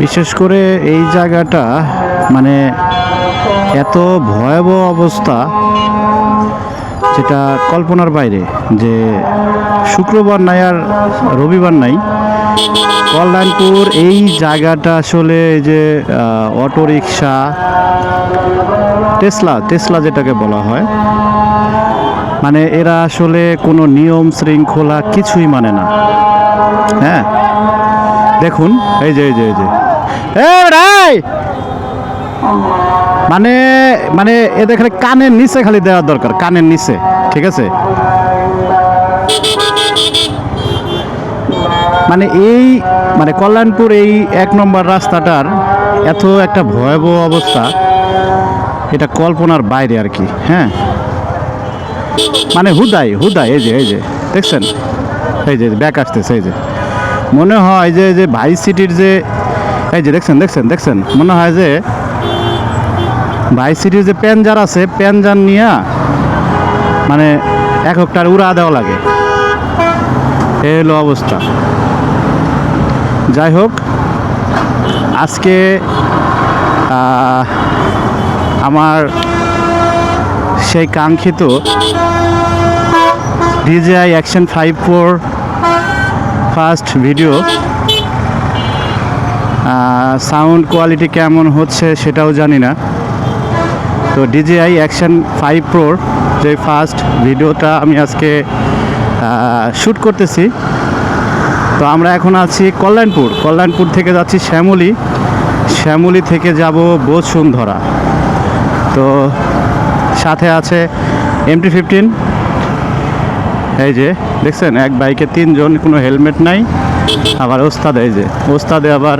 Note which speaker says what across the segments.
Speaker 1: বিশেষ করে এই জায়গাটা মানে এত ভয়াবহ অবস্থা যেটা কল্পনার বাইরে যে শুক্রবার নাই আর রবিবার নাই। কল্যাণপুর এই জায়গাটা আসলে যে অটো রিক্সা টেসলা টেসলা যেটাকে বলা হয় মানে এরা আসলে কোনো নিয়ম শৃঙ্খলা কিছুই মানে না। হ্যাঁ? দেখুন, এই যে এই যে এই যে। রাই মানে মানে এদের খালি কানের নিচে খালি দেওয়ার দরকার, কানের নিচে, ঠিক আছে? মানে এই মানে কল্যাণপুর এই এক নম্বর রাস্তাটার এত একটা ভয়াবহ অবস্থা, এটা কল্পনার বাইরে আর কি হ্যাঁ? মানে হুদাই হুদাই, এই যে এই যে, দেখছেন? এই যে, ব্যাক আসতেছে, এই যে। মনে হয় যে যে ভাই সিটির যে, এই যে দেখছেন দেখছেন দেখছেন, মনে হয় যে ভাই সিটির যে প্যানজার আছে, প্যানজার নিয়ে মানে এক একটার উড়া দেওয়া লাগে। এ হলো অবস্থা। যাই হোক, আজকে আমার সেই কাঙ্ক্ষিত DJI action five four first video. Sound quality কেমন হচ্ছে সেটাও জানি না। তো ডিজিআই অ্যাকশন ফাইভ প্রোর যে ফার্স্ট ভিডিওটা আমি আজকে শ্যুট করতেছি। তো আমরা এখন আছি কল্যাণপুর। কল্যাণপুর থেকে যাচ্ছি শ্যামলী। শ্যামলী থেকে যাব বসুন্ধরা। তো সাথে আছে এমটি ফিফটিন। এই যে দেখছেন, এক বাইকে তিনজন, কোনো হেলমেট নাই। আবার ওস্তাদ এই যে, ওস্তাদে আবার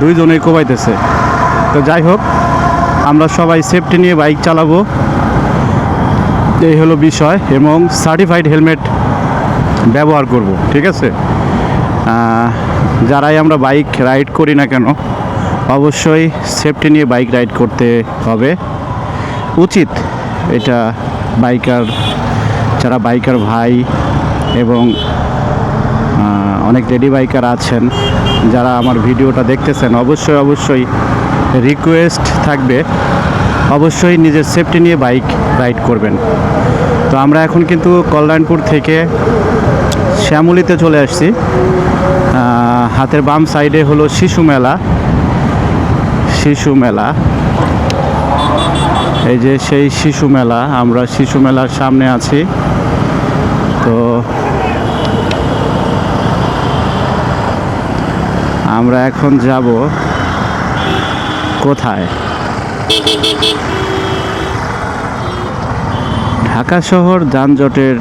Speaker 1: দুইজনেই কোবাইতেছে। তো যাই হোক, আমরা সবাই সেফটি নিয়ে বাইক চালাবো। এই হলো বিষয়, এবং সার্টিফাইড হেলমেট ব্যবহার করব, ঠিক আছে? যারাই আমরা বাইক রাইড করি না কেন, অবশ্যই সেফটি নিয়ে বাইক রাইড করতে হবে। উচিত এটা বাইকার, যারা বাইকার ভাই এবং অনেক লেডি বাইকার আছেন যারা আমার ভিডিওটা দেখতেছেন। অবশ্যই অবশ্যই রিকোয়েস্ট থাকবে। অবশ্যই নিজের সেফটি নিয়ে বাইক রাইড করবেন। তো আমরা এখন কিন্তু কল্যাণপুর থেকে শ্যামলিতে চলে আসছি। হাতের বাম সাইডে হলো শিশু মেলা। শিশু মেলা। এই যে সেই শিশু মেলা, আমরা শিশু মেলার সামনে আছি। তো আমরা এখন যাব কোথায়? ঢাকা শহর, যানজটের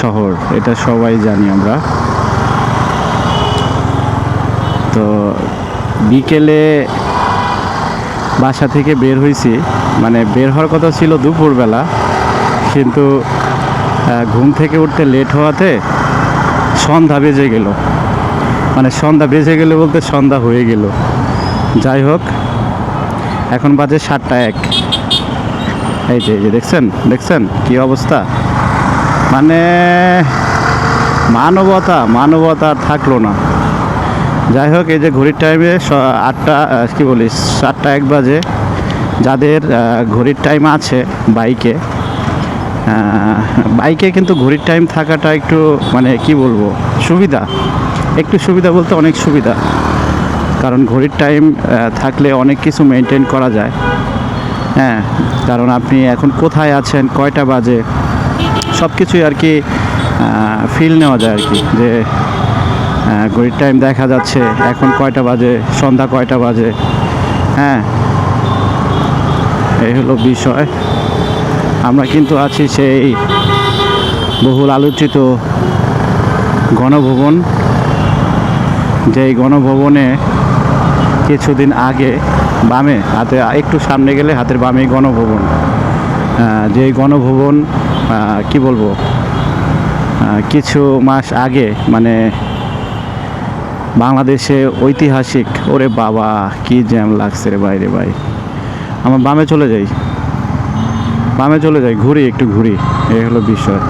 Speaker 1: শহর, এটা সবাই জানি আমরা। তো বিকেলে বাসা থেকে বের হয়েছি মানে বের হওয়ার কথা ছিল দুপুরবেলা, কিন্তু ঘুম থেকে উঠতে লেট হওয়াতে সন্ধ্যা বেজে গেল। মানে সন্ধ্যা বেজে গেলে বলতে সন্ধ্যা হয়ে গেল। যাই হোক, এখন বাজে সাতটা এক। এই যে এই যে, দেখছেন? দেখছেন? কী অবস্থা? মানে মানবতা মানবতা আর থাকল না। যাই হোক, এই যে ঘড়ির টাইমে আটটা কী বলিস সাতটা এক বাজে। যাদের ঘড়ির টাইম আছে বাইকে বাইকে কিন্তু ঘড়ির টাইম থাকাটা একটু মানে কি বলব, সুবিধা। একটু সুবিধা বলতে অনেক সুবিধা। কারণ ঘড়ির টাইম থাকলে অনেক কিছু মেনটেন করা যায়। হ্যাঁ কারণ আপনি এখন কোথায় আছেন, কয়টা বাজে সব কিছুই আর কি ফিল নেওয়া যায় আর কি, যে ঘড়ির টাইম দেখা যাচ্ছে, এখন কয়টা বাজে, সন্ধ্যা কয়টা বাজে। হ্যাঁ এই হলো বিষয়। আমরা কিন্তু আছি সেই বহুল আলোচিত গণভবন। যেই গণভবনে কিছুদিন আগে বামে, হাতে একটু সামনে গেলে হাতের বামে গণভবন। যেই গণভবন কি বলব? কিছু মাস আগে মানে বাংলাদেশে ঐতিহাসিক, ওরে বাবা, কি জ্যাম লাগছে রে বাইরে ভাই। আমার বামে চলে যাই। বামে চলে যাই, ঘুরি, একটু ঘুরি। এই হলো বিষয়।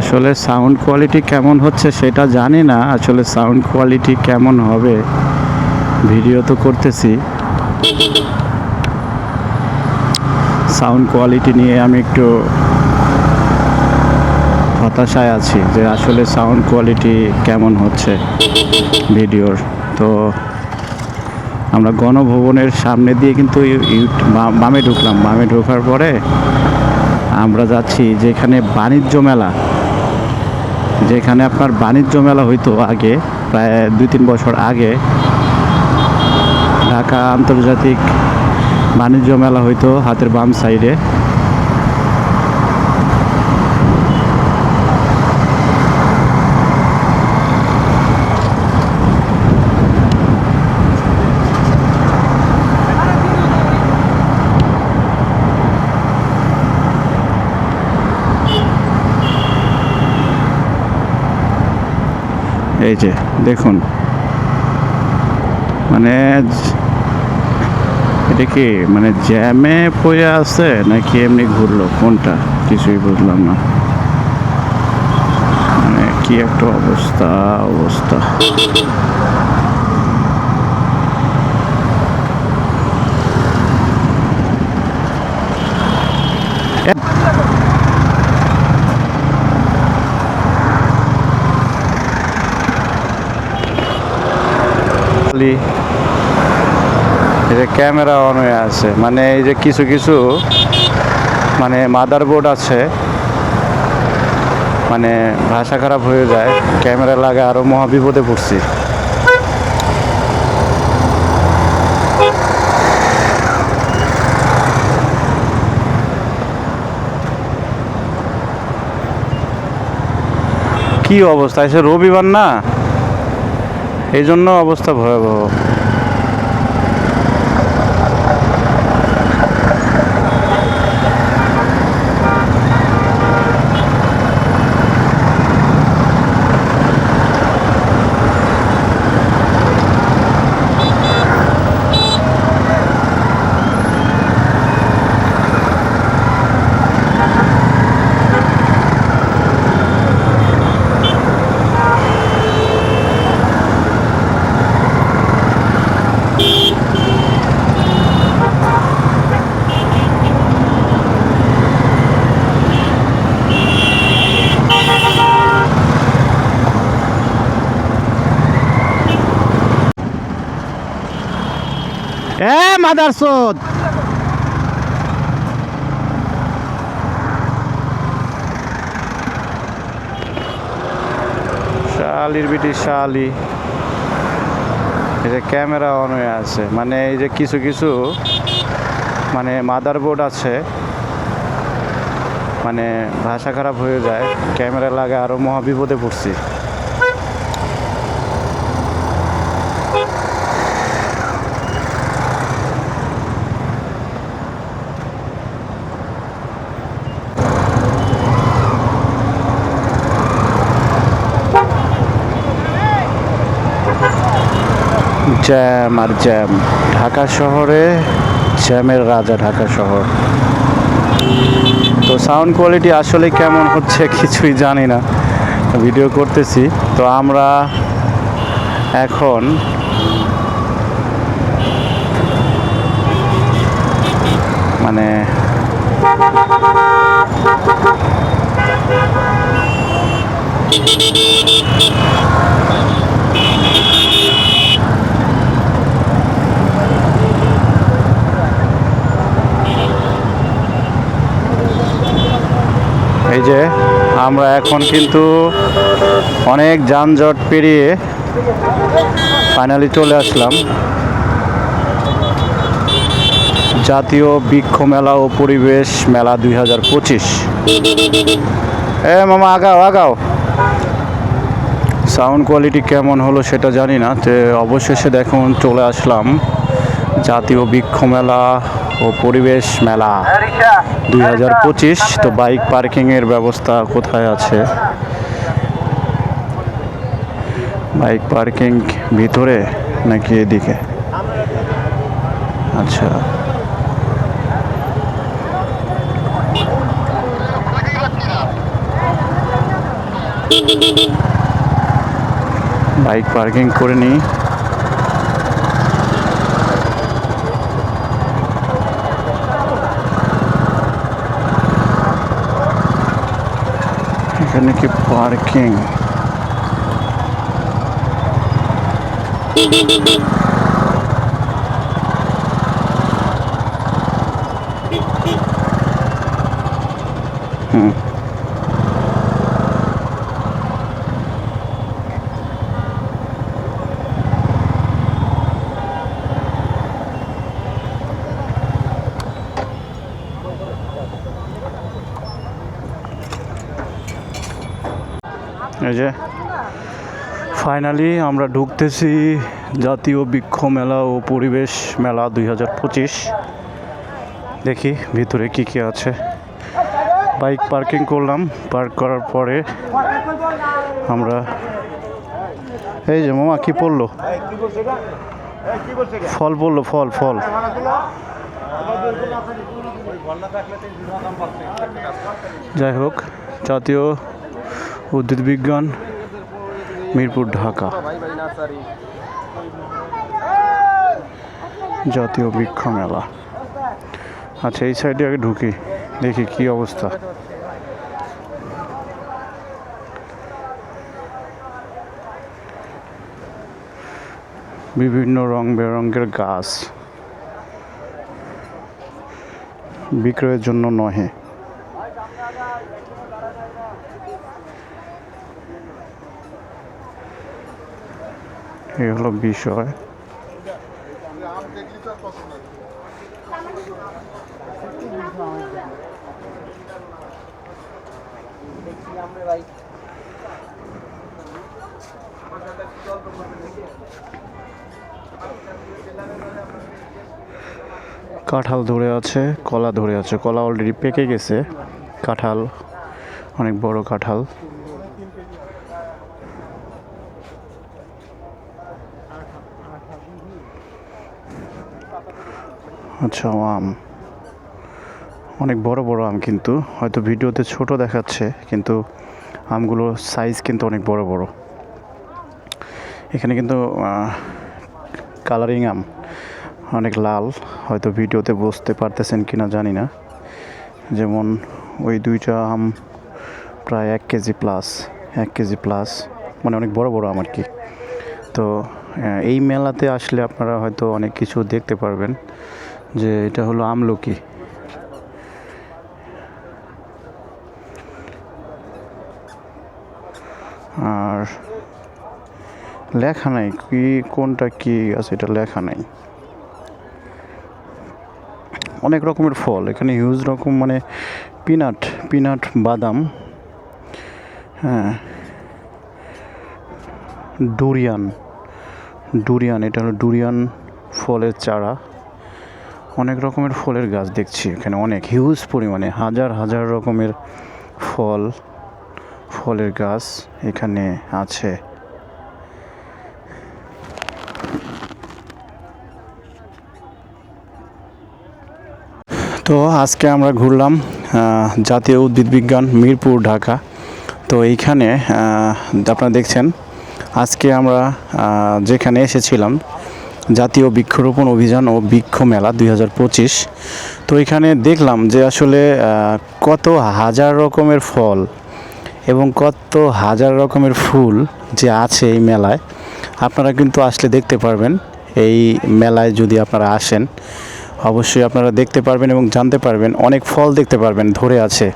Speaker 1: আসলে সাউন্ড কোয়ালিটি কেমন হচ্ছে সেটা জানি না, আসলে সাউন্ড কোয়ালিটি কেমন হবে ভিডিও তো করতেছি। সাউন্ড কোয়ালিটি নিয়ে আমি একটু হতাশায় আছি যে আসলে সাউন্ড কোয়ালিটি কেমন হচ্ছে ভিডিওর। তো আমরা গণভবনের সামনে দিয়ে কিন্তু বামে ঢুকলাম। বামে ঢোকার পরে আমরা যাচ্ছি যেখানে বাণিজ্য মেলা। যেখানে আপনার বাণিজ্য মেলা হইতো আগে, প্রায় দুই তিন বছর আগে। ঢাকা আন্তর্জাতিক বাণিজ্য মেলা হইতো হাতের বাম সাইডে। এই যে দেখুন। মানে এটা কি মানে জ্যামে পড়ে আছে নাকি এমনি ঘুরলো? কোনটা? কিছুই বুঝলাম না। মানে কি একটা অবস্থা অবস্থা। খালি এই যে ক্যামেরা অন হয়ে আছে। মানে এই যে কিছু কিছু মানে মাদারবোর্ড আছে মানে ভাষা খারাপ হয়ে যায়, ক্যামেরা লাগে আরও মহা বিপদে পড়ছি। কি অবস্থা? এসে রবিবার না? এই জন্য অবস্থা ভয়াবহ এ মাদার সোদ। শালির বিটি, শালি। এই যে ক্যামেরা অন হয়ে আছে। মানে এই যে কিছু কিছু মানে মাদারবোর্ড আছে। মানে ভাষা খারাপ হয়ে যায়। ক্যামেরা লাগে আরও মহাবিপদে পড়ছি। জ্যাম আর জ্যাম। ঢাকা শহরে জ্যামের রাজা ঢাকা শহর। তো সাউন্ড কোয়ালিটি আসলে কেমন হচ্ছে কিছুই জানি না। ভিডিও করতেছি। তো আমরা এখন মানে এই যে আমরা এখন কিন্তু অনেক যানজট পেরিয়ে ফাইনালি চলে আসলাম। জাতীয় বৃক্ষ মেলা ও পরিবেশ মেলা দুই হাজার পঁচিশ। এ মামা, আগাও আগাও। সাউন্ড কোয়ালিটি কেমন হলো সেটা জানি না, তো অবশেষে দেখুন চলে আসলাম। জাতীয় বৃক্ষ মেলা ও পরিবেশ মেলা। দুই হাজার পঁচিশ, তো বাইক পার্কিংয়ের ব্যবস্থা কোথায় আছে? বাইক পার্কিং ভিতরে নাকি এদিকে? আচ্ছা। বাইক পার্কিং করে নিই। এখানে কি পার্কিং হুম এই যে ফাইনালি আমরা ঢুকতেছি জাতীয় বৃক্ষ মেলা ও পরিবেশ মেলা দুই হাজার পঁচিশ। দেখি ভিতরে কি কি আছে। বাইক পার্কিং করলাম, পার্ক করার পরে আমরা, এই যে মামা কি পড়ল? ফল পড়ল, ফল ফল। যাই হোক, জাতীয় উদ্ভিদ বিজ্ঞান, মিরপুর, ঢাকা। জাতীয় বৃক্ষ মেলা। আচ্ছা এই সাইডে আগে ঢুকি, দেখি কি অবস্থা। বিভিন্ন রং বেরঙের গাছ। বিক্রয়ের জন্য নহে। এই হলো বিষয়। কাঁঠাল ধরে আছে, কলা ধরে আছে। কলা অলরেডি পেকে গেছে। কাঁঠাল, অনেক বড় কাঁঠাল। আচ্ছা আম। অনেক বড় বড় আম কিন্তু। হয়তো ভিডিওতে ছোট দেখাচ্ছে, কিন্তু আমগুলোর সাইজ কিন্তু অনেক বড় বড়। এখানে কিন্তু কালারিং আম অনেক লাল। হয়তো ভিডিওতে বুঝতে পারতেছেন কি না জানি না। যেমন ওই দুইটা আম প্রায় এক কেজি প্লাস এক কেজি প্লাস মানে অনেক বড় বড় আম আর কি। তো এই মেলাতে আসলে আপনারা হয়তো অনেক কিছু দেখতে পারবেন যে এটা হলো আমলকি। আর লেখা নাই, কি, কোনটা কি আছে এটা লেখা নাই। অনেক রকমের ফল, এখানে হিউজ রকম মানে পিনাট পিনাট বাদাম হ্যাঁ ডুরিয়ান ডুরিয়ান, এটা হলো ডুরিয়ান ফলের চারা। অনেক রকমের ফলের গাছ দেখছি এখানে, অনেক হিউজ পরিমাণে, হাজার হাজার রকমের ফল, ফলের গাছ এখানে আছে। তো আজকে আমরা ঘুরলাম জাতীয় উদ্ভিদ বিজ্ঞান মিরপুর, ঢাকা। তো এইখানে আপনারা দেখছেন আজকে আমরা যেখানে এসেছিলাম, জাতীয় বৃক্ষরোপণ অভিযান ও বৃক্ষ মেলা দুই হাজার পঁচিশ। তো এখানে দেখলাম যে আসলে কত হাজার রকমের ফল এবং কত হাজার রকমের ফুল যে আছে এই মেলায়। আপনারা কিন্তু আসলে দেখতে পারবেন, এই মেলায় যদি আপনারা আসেন অবশ্যই আপনারা দেখতে পারবেন এবং জানতে পারবেন, অনেক ফল দেখতে পারবেন ধরে আছে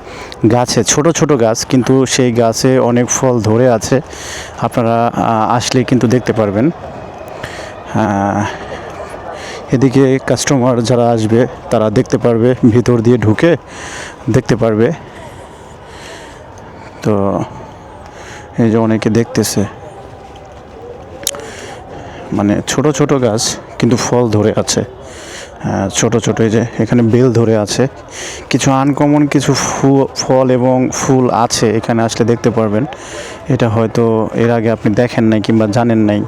Speaker 1: গাছে, ছোট ছোট গাছ, কিন্তু সেই গাছে অনেক ফল ধরে আছে, আপনারা আসলে কিন্তু দেখতে পারবেন। এদিকে কাস্টমার যারা আসবে, তারা দেখতে পারবে, ভিতর দিয়ে ঢুকে দেখতে পারবে। তো, এই যে অনেকে দেখতেছে মানে ছোট ছোট গাছ, কিন্তু ফল ধরে আছে। ছোট ছোট এই যে এখানে বেল ধরে আছে। কিছু আনকমন কিছু ফল এবং ফুল আছে এখানে আসলে দেখতে পারবেন। এটা হয়তো এর আগে আপনি দেখেন নাই কিংবা জানেন নাই,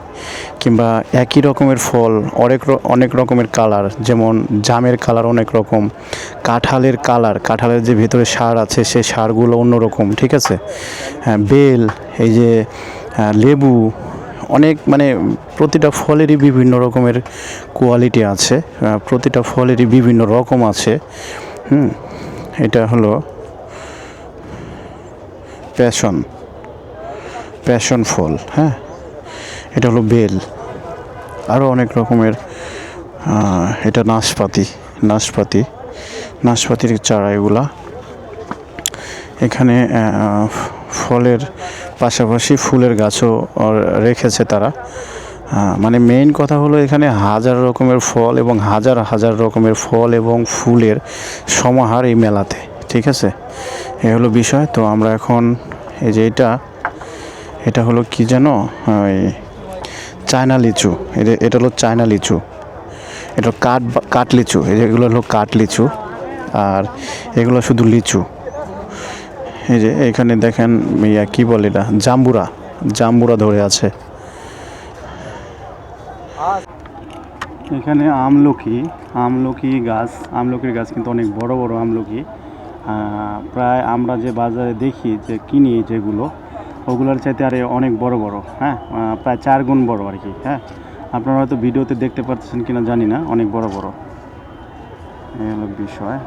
Speaker 1: কিংবা একই রকমের ফল, অনেক অনেক রকমের কালার যেমন জামের কালার অনেক রকম, কাঁঠালের কালার কাঁঠালের যে ভিতরে সার আছে সেই সারগুলো অন্যরকম, ঠিক আছে? হ্যাঁ বেল, এই যে লেবু অনেক মানে প্রতিটা ফলেরই বিভিন্ন রকমের কোয়ালিটি আছে প্রতিটা ফলেরই বিভিন্ন রকম আছে, হুম, এটা হলো প্যাশন প্যাশন ফল হ্যাঁ এটা হলো বেল আরও অনেক রকমের এটা নাশপাতি নাশপাতি, নাশপাতির চারা এগুলা, এখানে ফলের পাশাপাশি ফুলের গাছও রেখেছে তারা। মানে মেইন কথা হলো এখানে হাজার রকমের ফল এবং হাজার হাজার রকমের ফল এবং ফুলের সমাহার এই মেলাতে, ঠিক আছে? এ হলো বিষয়। তো আমরা এখন এই যে এটা এটা হলো কি যেন? ওই চায়না লিচু। এটা হলো চায়না লিচু। এটা কাঠ কাঠ লিচু। এগুলো হলো কাঠ লিচু। আর এগুলো শুধু লিচু। এই যে এখানে দেখেন ইয়া কি বলে এটা? জাম্বুরা। জাম্বুরা ধরে আছে। এখানে আমলকি আমলকি গাছ, আমলকির গাছ কিন্তু অনেক বড় বড় আমলকি। প্রায় আমরা যে বাজারে দেখি যে কিনি যেগুলো, ওগুলোর চাইতে আরে অনেক বড় বড় হ্যাঁ? প্রায় চার গুণ বড় আর কি হ্যাঁ? আপনারা হয়তো ভিডিওতে দেখতে পাচ্ছেন কিনা জানি না, অনেক বড় বড়। এই হলো বিষয়।